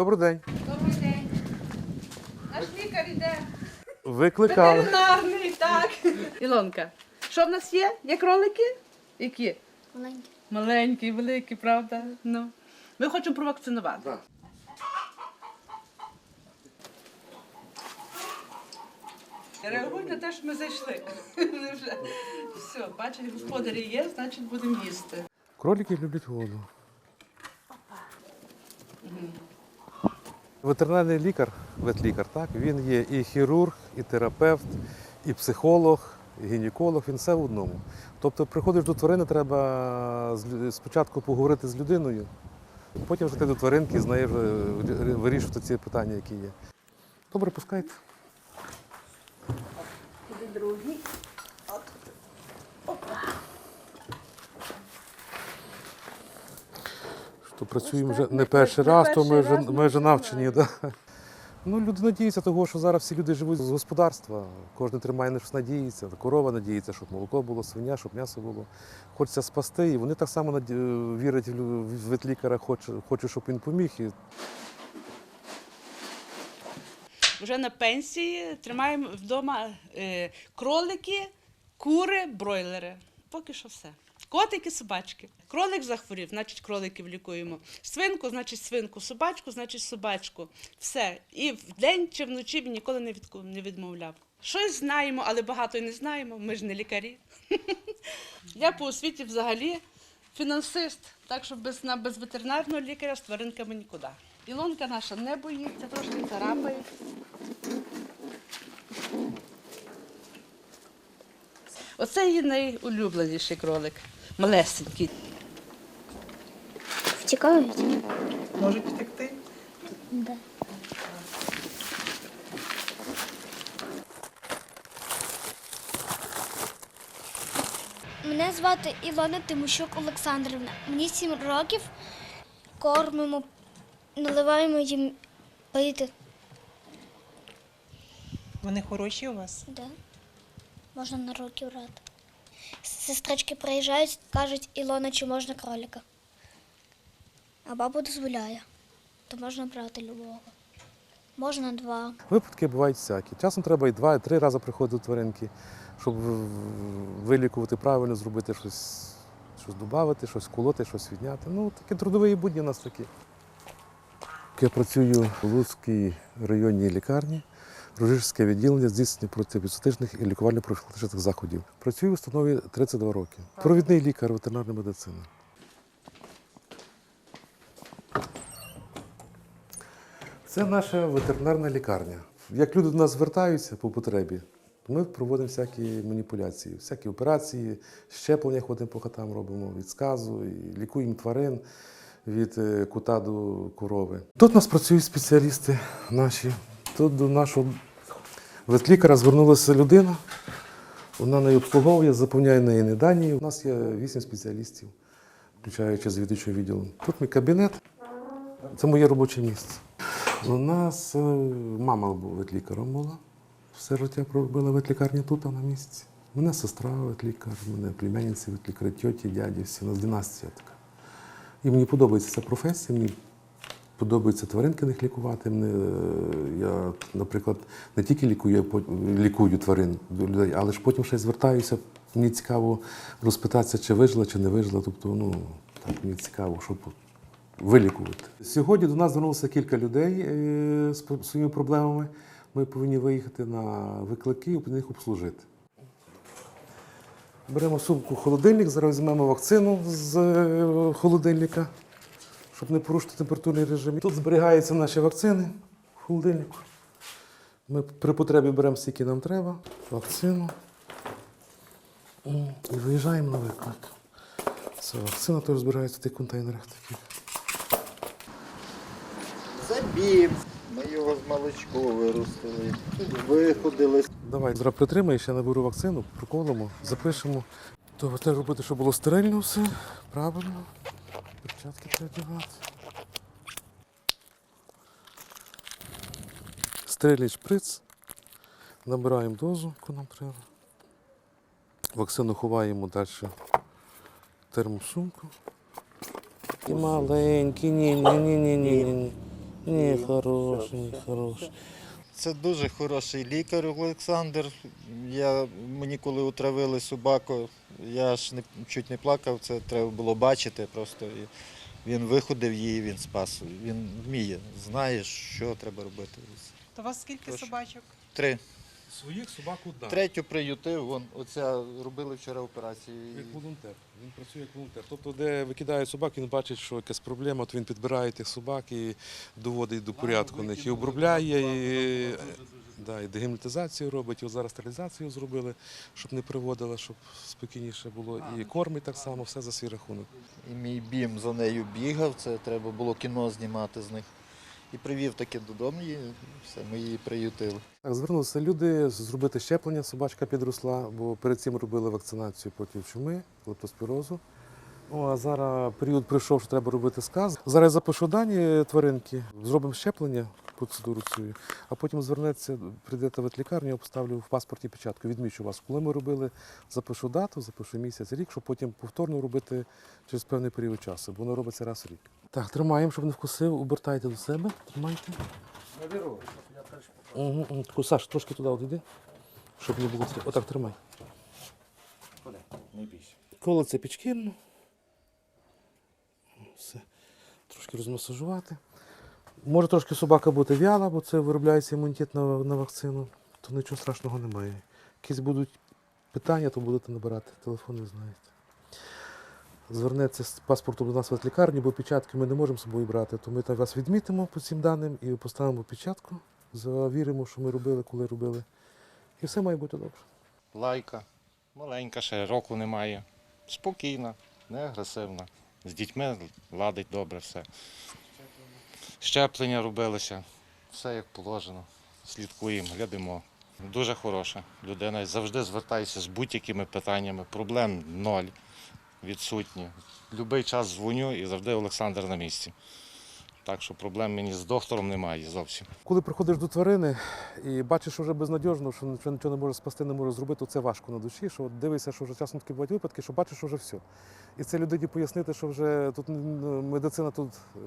Добрий день. Добрий день. Наш лікар іде. Викликали. Ветеринарний, так. Ілонка, що в нас є? Є кролики? Які? Маленький. Маленькі, великі, правда? Ну. Ми хочемо провакцинувати. Так. Реагуй на те, що ми зайшли. Вони вже все, бачать, господарі є, значить будемо їсти. Кролики люблять воду. Ветеринарний лікар, ветлікар, так, він є і хірург, і терапевт, і психолог, і гінеколог, він все в одному. Тобто приходиш до тварини, треба спочатку поговорити з людиною, потім вже ти до тваринки з нею вже вирішувати ці питання, які є. Добре, пускайте. Що працюємо вже не перший раз, то ми вже, ми вже навчені. Да. Ну, люди надіються того, що зараз всі люди живуть з господарства. Кожен тримає на щось надіється. Корова надіється, щоб молоко було, свиня, щоб м'ясо було. Хочеться спасти. І вони так само наді- вірять в ветлікаря, хоче, хоче, щоб він поміг. І Вже на пенсії тримаємо вдома е, кролики, кури, бройлери. Поки що все. Котики, собачки. Кролик захворів, значить кроликів лікуємо. Свинку, значить свинку, собачку, значить собачку. Все. І вдень чи вночі він ніколи не, відмовляв. Щось знаємо, але багато й не знаємо. Ми ж не лікарі. Я по освіті взагалі фінансист, так що без, на, без ветеринарного лікаря з тваринками нікуди. Ілонка наша не боїться, трошки царапає. Оце її найулюбленіший кролик. Малесенький. Втікають? Можуть втекти. Да. Мене звати Ілона Тимощук Олександрівна. Мені сім років. Кормимо, наливаємо їм пити. Вони хороші у вас? Да. Можна на руки брати. Сестрички приїжджають, кажуть, Ілона, чи можна кролика. А баба дозволяє. То можна брати любого. Можна два. випадки бувають всякі. Часом треба і два, і три рази приходити до тваринки, щоб вилікувати правильно, зробити щось, щось додати, щось колоти, щось відняти. Ну, такі трудові будні у нас такі. Я працюю в Луцькій районній лікарні, Рожишське відділення здійснення протипідсотичних і лікувально-профілактичних заходів. Працюю в установі 32 роки. Провідний лікар ветеринарної медицини. Це наша ветеринарна лікарня. Як люди до нас звертаються по потребі, ми проводимо всякі маніпуляції, всякі операції, щеплення ходимо по хатам, робимо від сказу, лікуємо тварин від е, кута до корови. Тут у нас працюють спеціалісти наші. Тут до нашого ветлікаря звернулася людина. Вона неї обслуговує, заповняє неї не дані. У нас є вісім спеціалістів, включаючи завідувачого відділу. Тут мій кабінет, це моє робоче місце. У нас е, мама ветлікаром була. Все життя пробила ветлікарні тут, а на місці. Мене сестра ветлікар, мене племянниці ветлікари, тьоті, дяді, всі у нас династія така. І мені подобається ця професія, мені подобається тваринки них лікувати. Е, я, наприклад, не тільки лікую, лікую тварин людей, але ж потім ще й звертаюся. Мені цікаво розпитатися, чи вижила, чи не вижила. Тобто, ну, так мені цікаво, щоб вилікувати. Сьогодні до нас звернулося кілька людей е, з своїми проблемами. Ми повинні виїхати на виклики і їх обслужити. Беремо сумку холодильник, зараз візьмемо вакцину з е, холодильника, щоб не порушити температурний режим. Тут зберігаються наші вакцини в холодильнику. Ми при потребі беремо стільки нам треба, вакцину. І виїжджаємо на виклик. Це вакцина теж збирається в тих контейнерах таких. Біб. Ми його з молочко виростили. Виходили. Давай, зараз притримай, ще наберу вакцину, проколимо, запишемо. Треба робити, щоб було стерильно все, правильно. Перчатки одягати. Стерильний шприц. Набираємо дозу, нам. Вакцину ховаємо далі в термосумку. І маленькі, ні, ні, ні, ні, ні, ні. Ні, хороший, ні, хороший. Це дуже хороший лікар Олександр. Я, мені коли отравили собаку, я ж не, чуть не плакав, це треба було бачити просто. І він виходив її, він спас. Він вміє, знає, що треба робити. То у вас скільки Тож. собачок? Три. Своїх собак одна. Третю приютив, вон, оця робили вчора операцію. Як волонтер. Він працює як волонтер. Тобто, де викидають собак, він бачить, що якась проблема, то він підбирає тих собак і доводить до порядку них. І обробляє, і, да, і дегельмінтизацію робить, і от зараз стерилізацію зробили, щоб не приводила, щоб спокійніше було. І кормить так само, все за свій рахунок. І мій бім за нею бігав, це треба було кіно знімати з них. І привів таки додому її, все, ми її приютили. Так, звернулися люди зробити щеплення, собачка підросла, бо перед цим робили вакцинацію проти чуми, лептоспірозу. О, а зараз період прийшов, що треба робити сказ. Зараз я запишу дані тваринки, зробимо щеплення, процедуру цю, а потім звернеться, прийдете в ветлікарню, я поставлю в паспорті печатку, відмічу вас. Коли ми робили, запишу дату, запишу місяць, рік, щоб потім повторно робити через певний період часу, бо воно робиться раз в рік. Так, тримаємо, щоб не вкусив, обертайте до себе, тримайте. Угу, угу. Саш, трошки туди от іди, щоб не було. Отак тримай. Коло це підшкірно. Все. Трошки розмасажувати. Може трошки собака бути в'яла, бо це виробляється імунітет на, на вакцину, то нічого страшного немає. Якісь будуть питання, то будете набирати. Телефон не знаєте. Звернеться з паспортом до нас в лікарні, бо печатки ми не можемо з собою брати, то ми вас відмітимо по цим даним і поставимо печатку, завіримо, що ми робили, коли робили. І все має бути добре. Лайка, маленька, ще року немає. Спокійна, не агресивна. З дітьми ладить добре все. Щеплення робилися, все як положено. Слідкуємо, глядимо. Дуже хороша людина. Завжди звертаюся з будь-якими питаннями. Проблем ноль, відсутні. Любий час дзвоню і завжди Олександр на місці. Так що проблем мені з доктором немає зовсім. Коли приходиш до тварини і бачиш, вже безнадіжно, що нічого, не може спасти, не може зробити, то це важко на душі. Що дивишся, що вже часом такі бувають випадки, що бачиш, що вже все. І це людині пояснити, що вже тут медицина тут е,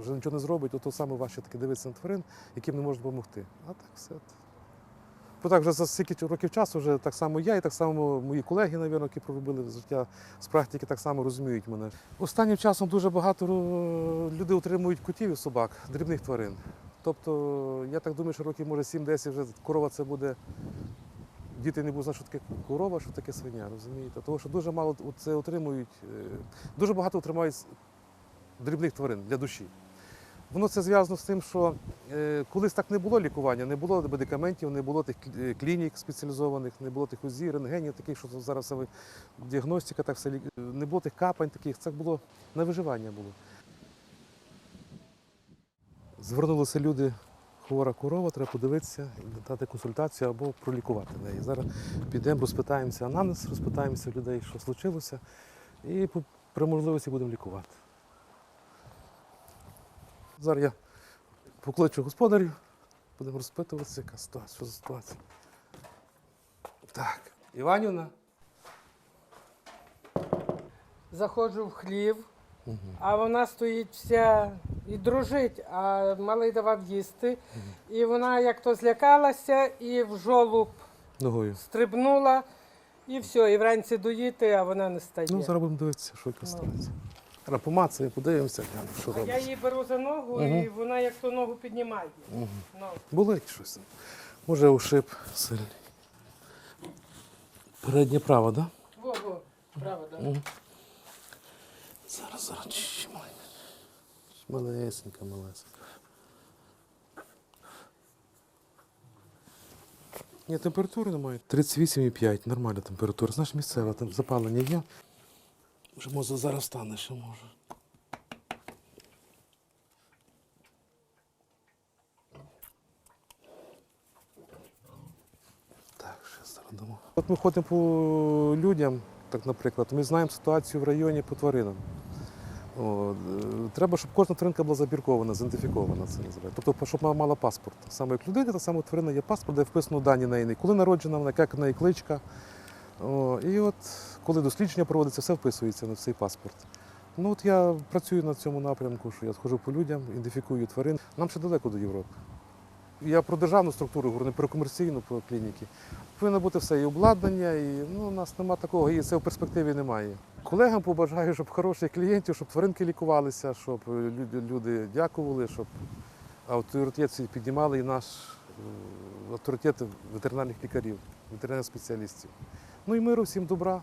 вже нічого не зробить, то, саме важче таке дивитися на тварин, яким не можуть допомогти. А так все. Бо так вже за стільки років часу, вже так само я і так само мої колеги, навірно, які проробили життя з практики, так само розуміють мене. Останнім часом дуже багато людей утримують котів і собак, дрібних тварин. Тобто, я так думаю, що років може 7-10 вже корова це буде. Діти не будуть знати, що таке корова, що таке свиня, розумієте? Тому що дуже мало це отримують, е, дуже багато отримають дрібних тварин для душі. Воно це зв'язано з тим, що е, колись так не було лікування, не було медикаментів, не було тих е, клінік спеціалізованих, не було тих УЗІ, рентгенів, таких, що зараз діагностика, так все не було тих капань таких, це було на виживання було. Звернулися люди, хвора корова, треба подивитися, дати консультацію або пролікувати неї. Зараз підемо, розпитаємося анамнез, розпитаємося людей, що случилося, і при можливості будемо лікувати. Зараз я покличу господарів, будемо розпитуватися, яка ситуація, що за ситуація. Так, Іванівна. Заходжу в хлів, а вона стоїть вся і дружить, а малий давав їсти. І вона як то злякалася і в жолуб Ногою. стрибнула, і все, і вранці доїти, а вона не стає. Ну, зараз будемо дивитися, що яка Ну. ситуація. Зараз помацаємо, подивимося, глянемо, що а я її беру за ногу, і вона як то ногу піднімає. Ну. Болить щось. Може, ушиб сильний. Переднє право, так? Да? Во, во, правда. Зараз, зараз. чш. Малесенька, малесенька. Ні, температури немає. 38,5, нормальна температура. Знаєш, місцева, там запалення є. Може, може зараз стане ще може. Так, ще зараз. От ми ходимо по людям, так, наприклад, ми знаємо ситуацію в районі по тваринам. О, е, треба, щоб кожна тваринка була забіркована, ідентифікована, це називається. Тобто, щоб вона мала паспорт. Саме як людина, та саме тварина є паспорт, де вписано дані на неї, коли народжена, вона, як в неї кличка. О, і от коли дослідження проводиться, все вписується на цей паспорт. Ну от я працюю на цьому напрямку, що я схожу по людям, ідентифікую тварин. Нам ще далеко до Європи. Я про державну структуру говорю, не про комерційну, про клініки. Повинно бути все і обладнання, і ну, у нас нема такого, і це в перспективі немає. Колегам побажаю, щоб хороших клієнтів, щоб тваринки лікувалися, щоб люди, дякували, щоб авторитет піднімали і наш е, авторитет ветеринарних лікарів, ветеринарних спеціалістів. Ну і миру всім добра.